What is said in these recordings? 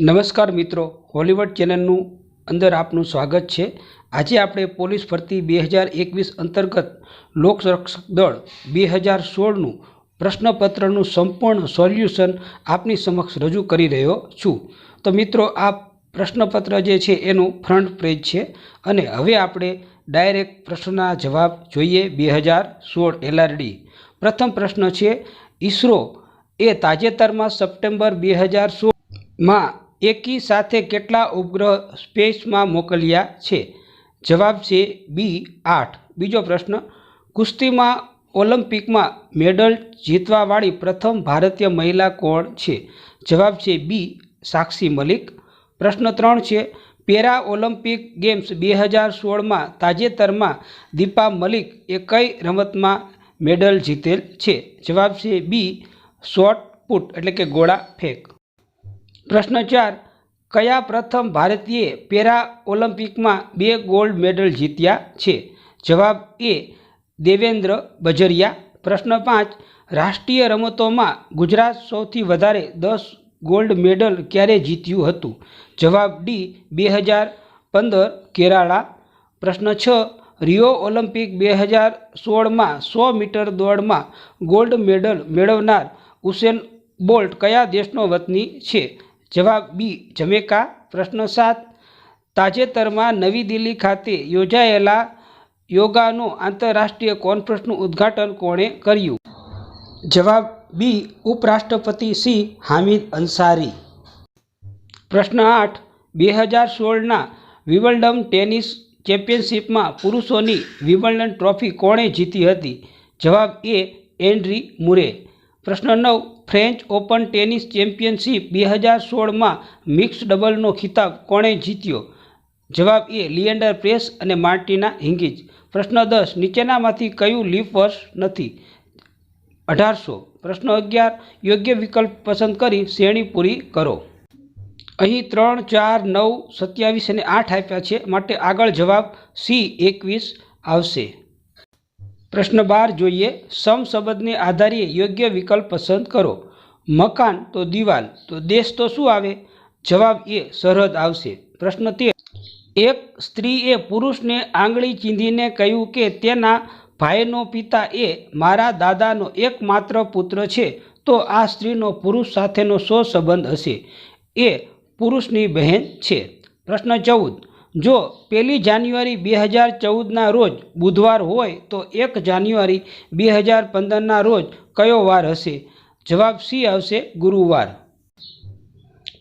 નમસ્કાર મિત્રો, હોલીવુડ ચેનલનું અંદર આપનું સ્વાગત છે. આજે આપણે પોલીસ ભરતી બે હજાર એકવીસ અંતર્ગત લોકરક્ષક દળ બે હજાર સોળનું પ્રશ્નપત્રનું સંપૂર્ણ સોલ્યુશન આપની સમક્ષ રજૂ કરી રહ્યો છું. તો મિત્રો, આ પ્રશ્નપત્ર જે છે એનું ફ્રન્ટ પેજ છે અને હવે આપણે ડાયરેક્ટ પ્રશ્નના જવાબ જોઈએ બે હજાર સોળ એલઆરડી. પ્રથમ પ્રશ્ન છે, ઈસરો એ તાજેતરમાં સપ્ટેમ્બર બે હજાર સોળમાં એકી સાથે કેટલા ઉપગ્રહ સ્પેસમાં મોકલ્યા છે? જવાબ છે બી આઠ. બીજો પ્રશ્ન, કુસ્તીમાં ઓલિમ્પિકમાં મેડલ જીતવાવાળી પ્રથમ ભારતીય મહિલા કોણ છે? જવાબ છે બી સાક્ષી મલિક. પ્રશ્ન ત્રણ છે, પેરા ઓલિમ્પિક ગેમ્સ બે હજાર સોળમાં તાજેતરમાં દીપા મલિક એ કઈ રમતમાં મેડલ જીતેલ છે? જવાબ છે બી શોર્ટ પુટ, એટલે કે ગોળા ફેંક. પ્રશ્ન ચાર, કયા પ્રથમ ભારતીય પેરા ઓલિમ્પિકમાં બે ગોલ્ડ મેડલ જીત્યા છે? જવાબ એ, દેવેન્દ્ર બજરિયા. પ્રશ્ન પાંચ, રાષ્ટ્રીય રમતોમાં ગુજરાત સૌથી વધારે દસ ગોલ્ડ મેડલ ક્યારે જીત્યું હતું? જવાબ ડી, બે હજાર પંદર કેરાળા પ્રશ્ન છ, રિયો ઓલિમ્પિક બે હજાર સોળમાં સો મીટર દોડમાં ગોલ્ડ મેડલ મેળવનાર ઉસેન બોલ્ટ કયા દેશનો વતની છે? જવાબ બી, જમેકા, પ્રશ્ન સાત, તાજેતરમાં નવી દિલ્હી ખાતે યોજાયેલા યોગાનો આંતરરાષ્ટ્રીય કોન્ફરન્સનું ઉદ્ઘાટન કોણે કર્યું? જવાબ બી, ઉપરાષ્ટ્રપતિ સી હામિદ અંસારી. પ્રશ્ન આઠ બે હજાર સોળના વિમ્બલ્ડન ટેનિસ ચેમ્પિયનશિપમાં પુરુષોની વિમ્બલ્ડન ટ્રોફી કોણે જીતી હતી? જવાબ એ, એન્ડ્રી મુરે. પ્રશ્ન નવ, ફ્રેન્ચ ઓપન ટેનિસ ચેમ્પિયનશિપ બે હજાર સોળમાં મિક્સ ડબલનો ખિતાબ કોણે જીત્યો? જવાબ એ, લિએન્ડર પ્રેસ અને માર્ટિના હિંગીજ પ્રશ્ન દસ, નીચેનામાંથી કયું લીફ વર્ષ નથી? અઢારસો. પ્રશ્ન અગિયાર, યોગ્ય વિકલ્પ પસંદ કરી શ્રેણી પૂરી કરો. અહીં ત્રણ, ચાર, નવ, સત્યાવીસ અને આઠ આપ્યા છે. માટે આગળ જવાબ સી, એકવીસ આવશે. પ્રશ્ન બાર જોઈએ. સમસંબંધને આધારે યોગ્ય વિકલ્પ પસંદ કરો. મકાન તો દિવાલ, તો દેશ તો શું આવે? જવાબ એ સરહદ આવશે. પ્રશ્ન તેર. એક સ્ત્રીએ પુરુષને આંગળી ચીંધીને કહ્યું કે તેના ભાઈનો પિતા એ મારા દાદાનો એકમાત્ર પુત્ર છે, તો આ સ્ત્રીનો પુરુષ સાથેનો શો સંબંધ હશે? એ પુરુષની બહેન છે. પ્રશ્ન ચૌદ. જો પહેલી જાન્યુઆરી બે હજાર ચૌદના રોજ બુધવાર હોય તો એક જાન્યુઆરી બે હજાર પંદરના રોજ કયો વાર હશે? જવાબ સી આવશે ગુરુવાર.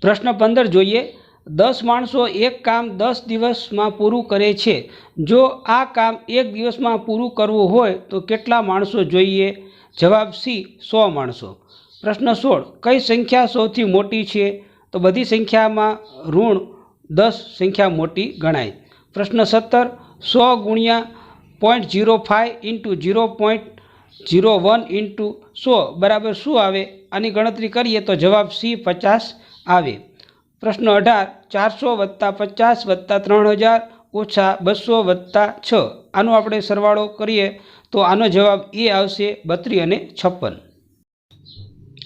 પ્રશ્ન પંદર જોઈએ. દસ માણસો એક કામ દસ દિવસમાં પૂરું કરે છે. જો આ કામ એક દિવસમાં પૂરું કરવું હોય તો કેટલા માણસો જોઈએ? જવાબ સી સો માણસો. પ્રશ્ન સોળ. કઈ સંખ્યા સૌથી મોટી છે? તો બધી સંખ્યામાં ઋણ દસ સંખ્યા મોટી ગણાય. પ્રશ્ન સત્તર, સો ગુણ્યા point zero five into zero point zero one into સો બરાબર શું આવે? આની ગણતરી કરીએ તો જવાબ સી પચાસ આવે. પ્રશ્ન અઢાર, ચારસો વત્તા પચાસ વત્તા ત્રણ હજાર ઓછા બસો વત્તા છ. આનો આપણે સરવાળો કરીએ તો આનો જવાબ એ આવશે બત્રીસ અને છપ્પન.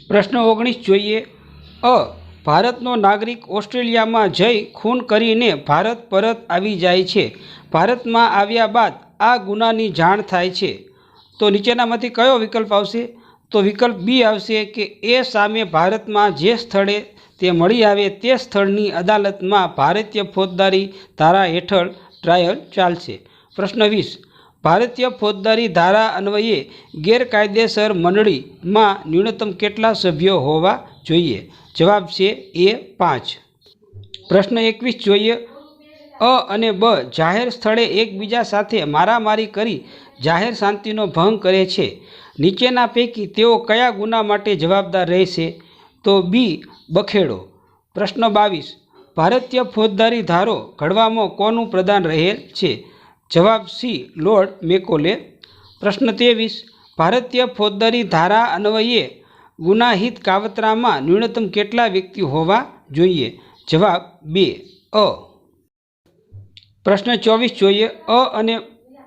પ્રશ્ન ઓગણીસ જોઈએ. અ ભારતનો નાગરિક ઓસ્ટ્રેલિયામાં જઈ ખૂન કરીને ભારત પરત આવી જાય છે. ભારતમાં આવ્યા બાદ આ ગુનાની જાણ થાય છે. તો નીચેનામાંથી કયો વિકલ્પ આવશે? તો વિકલ્પ બી આવશે કે એ સામે ભારતમાં જે સ્થળે તે મળી આવે તે સ્થળની અદાલતમાં ભારતીય ફોજદારી ધારા હેઠળ ટ્રાયલ ચાલશે. પ્રશ્ન વીસ. ભારતીય ફોજદારી ધારા અન્વયે ગેરકાયદેસર મંડળીમાં ન્યૂનતમ કેટલા સભ્યો હોવા જોઈએ? જવાબ છે એ પાંચ. પ્રશ્ન એકવીસ જોઈએ. અ અને બ જાહેર સ્થળે એકબીજા સાથે મારામારી કરી જાહેર શાંતિનો ભંગ કરે છે. નીચેના પૈકી તેઓ કયા ગુના માટે જવાબદાર રહેશે? તો બી, બખેડો. પ્રશ્ન બાવીસ. ભારતીય ફોજદારી ધારો ઘડવામાં કોનું પ્રદાન રહેલ છે? જવાબ સી, લોર્ડ મેકોલે. પ્રશ્ન ત્રેવીસ, ભારતીય ફોજદારી ધારા અન્વયે ગુનાહિત કાવતરામાં ન્યૂનતમ કેટલા વ્યક્તિ હોવા જોઈએ? જવાબ બે, અ. પ્રશ્ન ચોવીસ જોઈએ, અ અને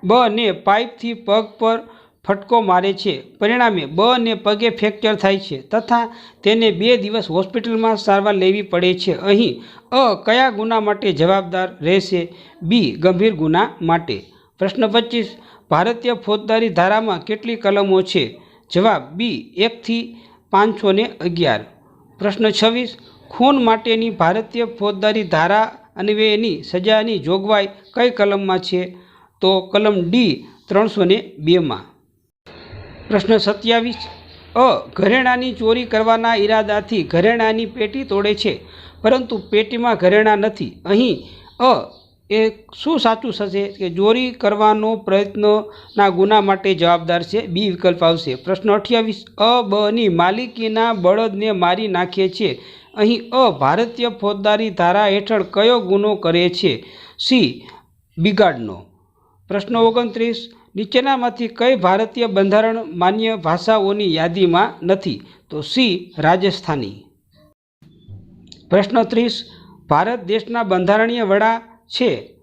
બ ને પાઇપથી પગ પર ફટકો મારે છે. પરિણામે બ ને પગે ફ્રેક્ચર થાય છે તથા તેને બે દિવસ હોસ્પિટલમાં સારવાર લેવી પડે છે. અહીં અ કયા ગુના માટે જવાબદાર રહેશે? બી ગંભીર ગુના માટે. પ્રશ્ન પચીસ. ભારતીય ફોજદારી ધારામાં કેટલી કલમો છે? જવાબ બી એકથી પાંચસો ને અગિયાર. પ્રશ્ન છવ્વીસ. ખૂન માટેની ભારતીય ફોજદારી ધારા અન્વયેની સજાની જોગવાઈ કઈ કલમમાં છે? તો કલમ ડી ત્રણસો ને બેમાં પ્રશ્ન સત્યાવીસ. અ, ઘરેણાની ચોરી કરવાના ઈરાદાથી ઘરેણાની પેટી તોડે છે, પરંતુ પેટીમાં ઘરેણાં નથી. અહીં, અ, એ શું સાચું થશે કે ચોરી કરવાનો પ્રયત્નના ગુના માટે જવાબદાર છે? બી, વિકલ્પ આવશે. પ્રશ્ન અઠ્યાવીસ. અ, બની માલિકીના બળદને મારી નાખે છે. અહીં, અ, ભારતીય ફોજદારી ધારા હેઠળ કયો ગુનો કરે છે? સી, બિગાડનો. પ્રશ્ન ઓગણત્રીસ. નીચેનામાંથી કઈ ભારતીય બંધારણ માન્ય ભાષાઓની યાદીમાં નથી, તો સી, રાજસ્થાની. પ્રશ્ન ત્રીસ, ભારત દેશના બંધારણીય વડા છે?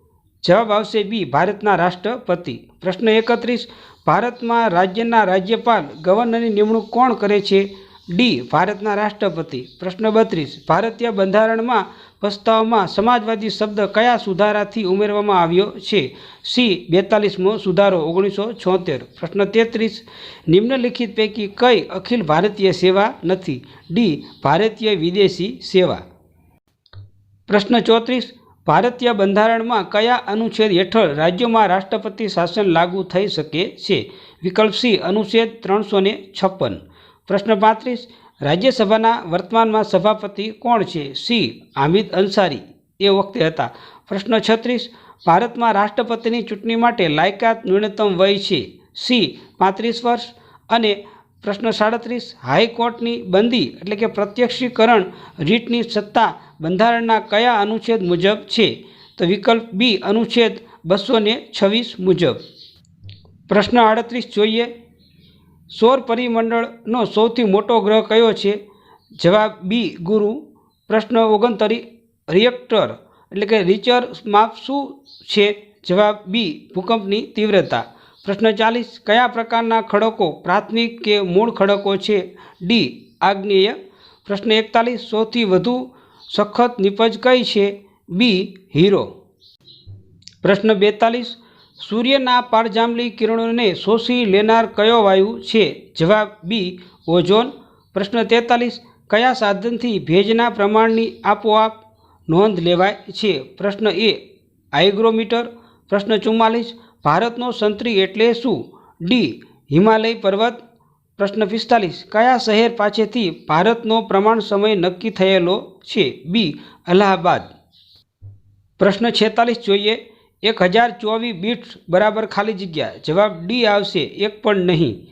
જવાબ આવશે બી, ભારતના રાષ્ટ્રપતિ. પ્રશ્ન એકત્રીસ, ભારતમાં રાજ્યના રાજ્યપાલ ગવર્નરની નિમણૂક કોણ કરે છે? ડી, ભારતના રાષ્ટ્રપતિ. પ્રશ્ન બત્રીસ, ભારતીય બંધારણમાં પ્રસ્તાવમાં સમાજવાદી શબ્દ કયા સુધારાથી ઉમેરવામાં આવ્યો છે? સી, બેતાલીસમો સુધારો, ઓગણીસો છોતેર. પ્રશ્ન તેત્રીસ, નિમ્નલિખિત પૈકી કઈ અખિલ ભારતીય સેવા નથી? ડી, ભારતીય વિદેશી સેવા. પ્રશ્ન ચોત્રીસ, ભારતીય બંધારણમાં કયા અનુચ્છેદ હેઠળ રાજ્યોમાં રાષ્ટ્રપતિ શાસન લાગુ થઈ શકે છે? વિકલ્પ સી, અનુચ્છેદ ત્રણસો ને છપ્પન. પ્રશ્ન પાંત્રીસ રાજ્યસભાના વર્તમાનમાં સભાપતિ કોણ છે? સી. હામિદ અંસારી. એ વખતે હતા. પ્રશ્ન છત્રીસ. ભારતમાં રાષ્ટ્રપતિની ચૂંટણી માટે લાયકાત ન્યૂનતમ વય છે? સી. પાંત્રીસ વર્ષ. અને પ્રશ્ન સાડત્રીસ. હાઈકોર્ટની બંદી એટલે કે પ્રત્યક્ષીકરણ રીટની સત્તા બંધારણના કયા અનુચ્છેદ મુજબ છે? તો વિકલ્પ બી અનુચ્છેદ બસો ને છવ્વીસ મુજબ. પ્રશ્ન આડત્રીસ જોઈએ. સૌર પરિમંડળનો સૌથી મોટો ગ્રહ કયો છે? જવાબ બી, ગુરુ. પ્રશ્ન ઓગણતરી, રિએક્ટર. એટલે કે રિચર માપ શું છે? જવાબ બી, ભૂકંપની તીવ્રતા. પ્રશ્ન ચાલીસ, કયા પ્રકારના ખડકો પ્રાથમિક કે મૂળ ખડકો છે? ડી, આગ્નેય. પ્રશ્ન એકતાલીસ, સૌથી વધુ સખત નિપજ કઈ છે? બી, હીરો. પ્રશ્ન બેતાલીસ સૂર્યના પારજાંબલી કિરણોને શોષી લેનાર કયો વાયુ છે? જવાબ બી, ઓઝોન. પ્રશ્ન તેતાલીસ, કયા સાધનથી ભેજના પ્રમાણની આપોઆપ નોંધ લેવાય છે? પ્રશ્ન એ હાઇગ્રોમીટર પ્રશ્ન ચુમ્માલીસ, ભારતનો સંતરી એટલે શું? ડી, હિમાલય પર્વત. પ્રશ્ન પિસ્તાલીસ, કયા શહેર પાસેથી ભારતનો પ્રમાણ સમય નક્કી થયેલો છે? બી, અલ્હાબાદ. પ્રશ્ન છેતાલીસ જોઈએ. એક હજાર ચોવીસ બીટ્સ બરાબર ખાલી જગ્યા. જવાબ ડી આવશે, એક પણ નહીં.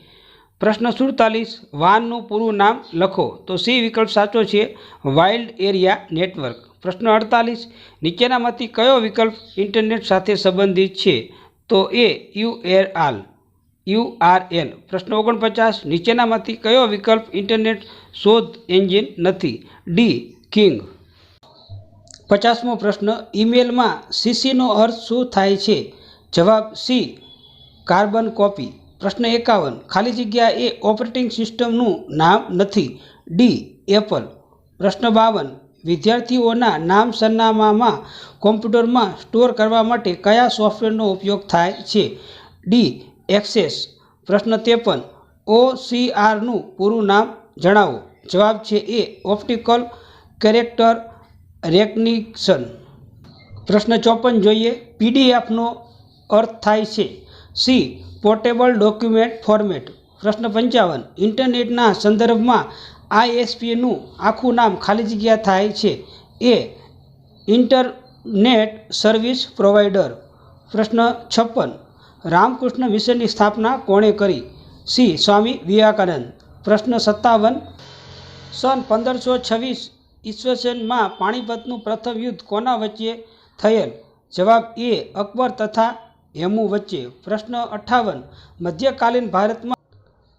પ્રશ્ન સુડતાલીસ, વાનનું પૂરું નામ લખો. તો સી વિકલ્પ સાચો છે, વાઇલ્ડ એરિયા નેટવર્ક. પ્રશ્ન અડતાલીસ નીચેનામાંથી કયો વિકલ્પ ઇન્ટરનેટ સાથે સંબંધિત છે? તો એ યુઆરઆલ યુઆરએલ પ્રશ્ન ઓગણપચાસ નીચેનામાંથી કયો વિકલ્પ ઇન્ટરનેટ શોધ એન્જિન નથી? D, king. પચાસમો પ્રશ્ન, ઈમેલમાં સીસીનો અર્થ શું થાય છે? જવાબ સી, કાર્બન કોપી. પ્રશ્ન એકાવન, ખાલી જગ્યા એ ઓપરેટિંગ સિસ્ટમનું નામ નથી. D, Apple. પ્રશ્ન બાવન, વિદ્યાર્થીઓના નામ સરનામામાં કોમ્પ્યુટરમાં સ્ટોર કરવા માટે કયા સોફ્ટવેરનો ઉપયોગ થાય છે? D, access. પ્રશ્ન ત્રેપન, ઓસીઆરનું પૂરું નામ જણાવો. જવાબ છે એ, ઓપ્ટિકલ કેરેક્ટર રેકગ્નિશન પ્રશ્ન ચોપન જોઈએ. પીડીએફનો અર્થ થાય છે સી, પોર્ટેબલ ડોક્યુમેન્ટ ફોર્મેટ. પ્રશ્ન પંચાવન, ઇન્ટરનેટના સંદર્ભમાં આઈએસપીનું આખું નામ ખાલી જગ્યા થાય છે. એ, ઇન્ટરનેટ સર્વિસ પ્રોવાઈડર પ્રશ્ન છપ્પન, રામકૃષ્ણ મિશનની સ્થાપના કોણે કરી? સી, સ્વામી વિવેકાનંદ. પ્રશ્ન સત્તાવન, સન પંદરસો છવ્વીસ ઈસવીસનમાં પાણીપતનું પ્રથમ યુદ્ધ કોના વચ્ચે થયેલ? જવાબ એ, અકબર તથા હેમુ વચ્ચે. પ્રશ્ન અઠ્ઠાવન મધ્યકાલીન ભારતમાં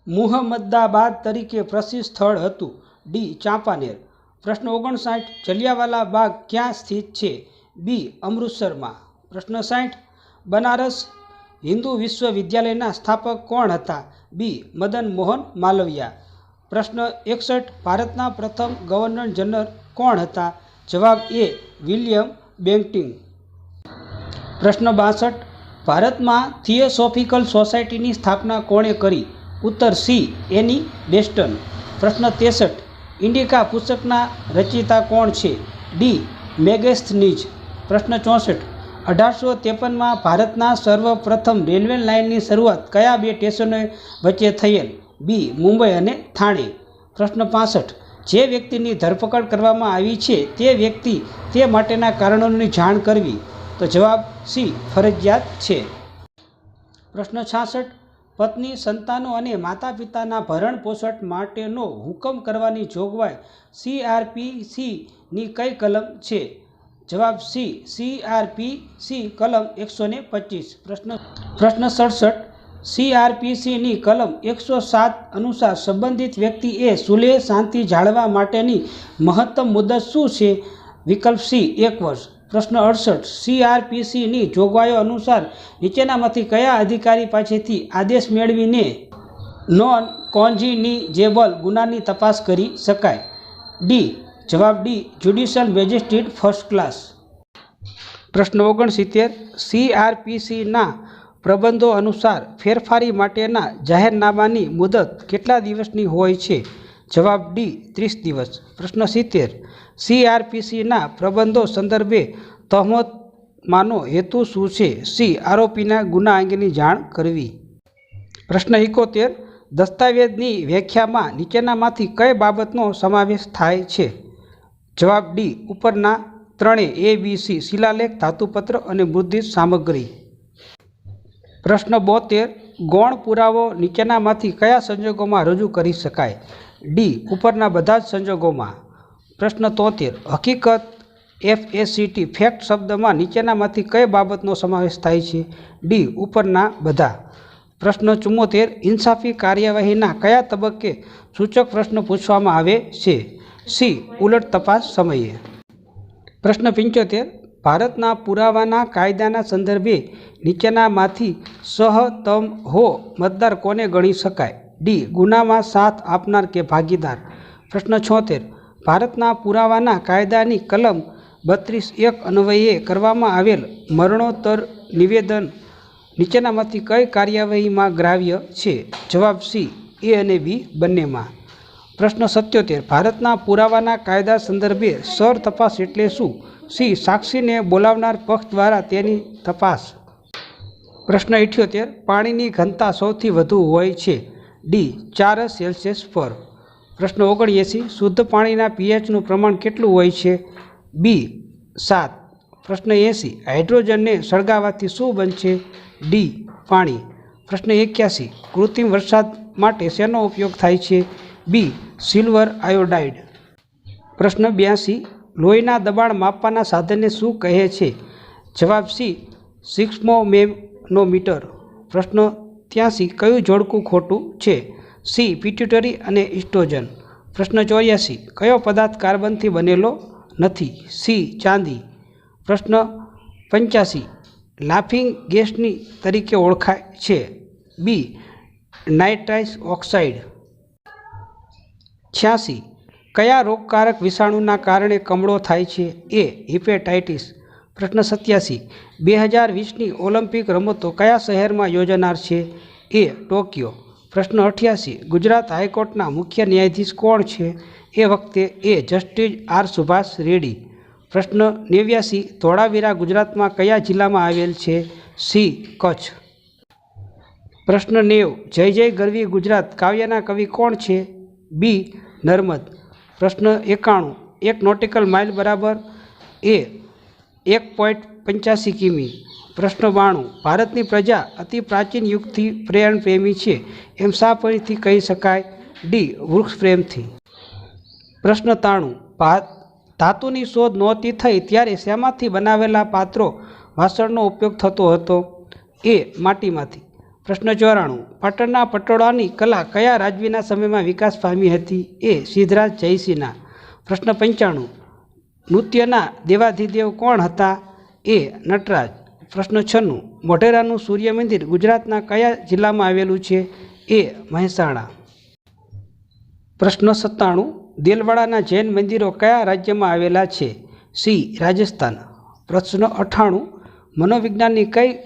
મુહમ્મદાબાદ તરીકે પ્રસિદ્ધ સ્થળ હતું ડી, ચાંપાનેર. પ્રશ્ન ઓગણસાઠ, જલિયાવાલા બાગ ક્યાં સ્થિત છે? બી અમૃતસરમાં પ્રશ્ન સાઠ, બનારસ હિન્દુ વિશ્વવિદ્યાલયના સ્થાપક કોણ હતા? બી, મદન મોહન માલવિયા. પ્રશ્ન એકસઠ, ભારતના પ્રથમ ગવર્નર જનરલ કોણ હતા? જવાબ એ, વિલિયમ બેન્ટિંગ. પ્રશ્ન બાસઠ, ભારતમાં થિયોસોફિકલ સોસાયટીની સ્થાપના કોણે કરી? ઉત્તર સી, એની બેસ્ટન. પ્રશ્ન ત્રેસઠ, ઇન્ડિકા પુસ્તકના રચયિતા કોણ છે? ડી મેગેસ્થનીજ પ્રશ્ન ચોસઠ, અઢારસો ત્રેપનમાં ભારતના સર્વપ્રથમ રેલવે લાઇનની શરૂઆત કયા બે સ્ટેશનો વચ્ચે થયેલ? બી, મુંબઈ અને થાણે. પ્રશ્ન પાસઠ. જે વ્યક્તિની ધરપકડ કરવામાં આવી છે તે વ્યક્તિ તે માટેના કારણોની જાણ કરવી? તો જવાબ સી, ફરજિયાત છે. પ્રશ્ન છાસઠ. પત્ની, સંતાનો અને માતા પિતાના ભરણ પોષણ માટેનો હુકમ કરવાની જોગવાઈ સીઆરપીસીની કઈ કલમ છે? જવાબ સી, સીઆરપીસી કલમ એકસો ને પચીસ. પ્રશ્ન પ્રશ્ન સડસઠ. સીઆરપીસીની કલમ એકસો સાત અનુસાર સંબંધિત વ્યક્તિએ સુલેહ શાંતિ જાળવા માટેની મહત્તમ મુદત શું છે? વિકલ્પ સી, એક વર્ષ. પ્રશ્ન અડસઠ. સીઆરપીસીની જોગવાઈઓ અનુસાર નીચેનામાંથી કયા અધિકારી પાસેથી આદેશ મેળવીને નોન કોન્જિનિજેબલ ગુનાની તપાસ કરી શકાય? ડી, જવાબ D, judicial magistrate first class. પ્રશ્ન ઓગણસિત્તેર. સીઆરપીસીના પ્રબંધો અનુસાર ફેરફારી માટેના જાહેરનામાની મુદત કેટલા દિવસની હોય છે? જવાબ ડી, ત્રીસ દિવસ. પ્રશ્ન સિત્તેર. સીઆરપીસીના પ્રબંધો સંદર્ભે તહમતમાંનો હેતુ શું છે? સી, આરોપીના ગુના અંગેની જાણ કરવી. પ્રશ્ન એકોતેર. દસ્તાવેજની વ્યાખ્યામાં નીચેનામાંથી કઈ બાબતનો સમાવેશ થાય છે? જવાબ ડી, ઉપરના ત્રણે એ બી સી શિલાલેખ, ધાતુપત્ર અને મુદ્રિત સામગ્રી. પ્રશ્ન બોતેર, ગૌણ પુરાવો નીચેનામાંથી કયા સંજોગોમાં રજૂ કરી શકાય? ડી, ઉપરના બધા જ સંજોગોમાં. પ્રશ્ન તોતેર, હકીકત એફ એ સીટી ફેક્ટ શબ્દમાં નીચેનામાંથી કઈ બાબતનો સમાવેશ થાય છે? ડી, ઉપરના બધા. પ્રશ્ન ચુમ્મોતેર, ઇન્સાફી કાર્યવાહીના કયા તબક્કે સૂચક પ્રશ્ન પૂછવામાં આવે છે? સી, ઉલટ તપાસ સમયે. પ્રશ્ન પંચોતેર ભારતના પુરાવાના કાયદાના સંદર્ભે નીચેનામાંથી સહતમ હો મતદાર કોને ગણી શકાય? ડી. ગુનામાં સાથ આપનાર કે ભાગીદાર? પ્રશ્ન છોતેર. ભારતના પુરાવાના કાયદાની કલમ બત્રીસ એક અન્વયે કરવામાં આવેલ મરણોત્તર નિવેદન નીચેનામાંથી કઈ કાર્યવાહીમાં ગ્રાહ્ય છે? જવાબ સી. એ અને બી બંનેમાં. પ્રશ્ન સત્યોતેર. ભારતના પુરાવાના કાયદા સંદર્ભે સર તપાસ એટલે શું? સી સાક્ષીને બોલાવનાર પક્ષ દ્વારા તેની તપાસ. પ્રશ્ન ઇઠ્યોતેર પાણીની ઘનતા સૌથી વધુ હોય છે ડી, ચાર સેલ્સિયસ પર. પ્રશ્ન ઓગણએંસી, શુદ્ધ પાણીના પીએચનું પ્રમાણ કેટલું હોય છે? બી, સાત. પ્રશ્ન એંસી, હાઇડ્રોજનને સળગાવવાથી શું બનશે? ડી, પાણી. પ્રશ્ન એક્યાસી, કૃત્રિમ વરસાદ માટે શેનો ઉપયોગ થાય છે? B, silver iodide. પ્રશ્ન બ્યાસી લોહીના દબાણ માપવાના સાધનને શું કહે છે? જવાબ સી, સિક્સમોમેનોમીટર. પ્રશ્ન ત્યાંસી કયું જોડકું ખોટું છે? સી, પિટ્યુટરી અને ઇસ્ટ્રોજન. પ્રશ્ન ચોર્યાસી, કયો પદાર્થ કાર્બનથી બનેલો નથી? સી, ચાંદી. પ્રશ્ન પંચ્યાસી, લાફિંગ ગેસની તરીકે ઓળખાય છે. B, nitrous oxide. છ્યાસી કયા રોગકારક વિષાણુના કારણે કમળો થાય છે? A, hepatitis. પ્રશ્ન સત્યાસી. બે હજાર વીસની ઓલિમ્પિક રમતો કયા શહેરમાં યોજાનાર છે? A, Tokyo. પ્રશ્ન અઠ્યાસી. ગુજરાત હાઈકોર્ટના મુખ્ય ન્યાયાધીશ કોણ છે? એ વખતે A, justice R Subhash Reddy. પ્રશ્ન નેવ્યાસી. ધોળાવીરા ગુજરાતમાં કયા જિલ્લામાં આવેલ છે? સી, કચ્છ. પ્રશ્ન નેવ. જય જય ગરવી ગુજરાત. કાવ્યના કવિ કોણ છે? બી, નર્મદ. પ્રશ્ન એકાણું. એક નોટિકલ માઇલ બરાબર એ એક પોઈન્ટ પંચ્યાસી કિમી. પ્રશ્ન બાણું. ભારતની પ્રજા અતિ પ્રાચીન યુગથી પ્રેરણ પ્રેમી છે. એમ શા પરિથી કહી શકાય? ડી. વૃક્ષ પ્રેમથી. પ્રશ્ન તાણું. ધાતુની શોધ નહોતી થઈ ત્યારે શેમાંથી બનાવેલા પાત્રો વાસણનો ઉપયોગ થતો હતો? એ માટીમાંથી. પ્રશ્ન ચોરાણું. પાટણના પટોળાની કલા કયા રાજવીના સમયમાં વિકાસ પામી હતી એ સિદ્ધરાજ જયસિંહના? પ્રશ્ન પંચાણું. નૃત્યના દેવાધિદેવ કોણ હતા? એ નટરાજ. પ્રશ્ન છન્નું. મોઢેરાનું સૂર્ય મંદિર ગુજરાતના કયા જિલ્લામાં આવેલું છે? એ મહેસાણા. પ્રશ્ન સત્તાણું. દેલવાડાના જૈન મંદિરો કયા રાજ્યમાં આવેલા છે? સી રાજસ્થાન. પ્રશ્ન અઠ્ઠાણું મનોવિજ્ઞાનની કઈ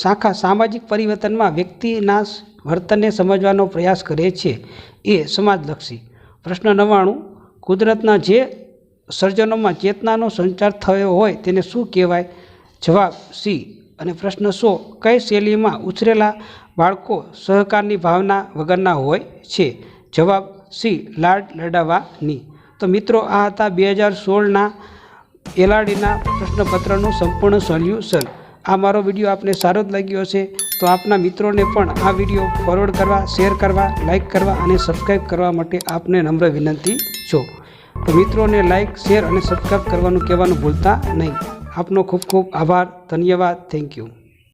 શાખા સામાજિક પરિવર્તનમાં વ્યક્તિના વર્તનને સમજવાનો પ્રયાસ કરે છે. એ સમાજલક્ષી. પ્રશ્ન નવ્વાણું, કુદરતના જે સર્જનોમાં ચેતનાનો સંચાર થયો હોય તેને શું કહેવાય? જવાબ સી. અને પ્રશ્ન સો, કઈ શૈલીમાં ઉછરેલા બાળકો સહકારની ભાવના વગરના હોય છે? જવાબ સી, લાડ લડાવવાની તો મિત્રો, આ હતા બે હજાર સોળના એલઆરડીના પ્રશ્નપત્રનું સંપૂર્ણ સોલ્યુશન. આ મારો વીડિયો આપને સારો જ લાગ્યો હશે તો આપના મિત્રોને પણ આ વીડિયો ફોરવર્ડ કરવા શેર કરવા લાઇક કરવા અને સબસ્ક્રાઈબ કરવા માટે આપને નમ્ર વિનંતી છો. તો મિત્રોને લાઇક શેર અને સબસ્ક્રાઈબ કરવાનું કહેવાનું ભૂલતા નહીં. આપનો ખૂબ ખૂબ આભાર, ધન્યવાદ થેન્ક યુ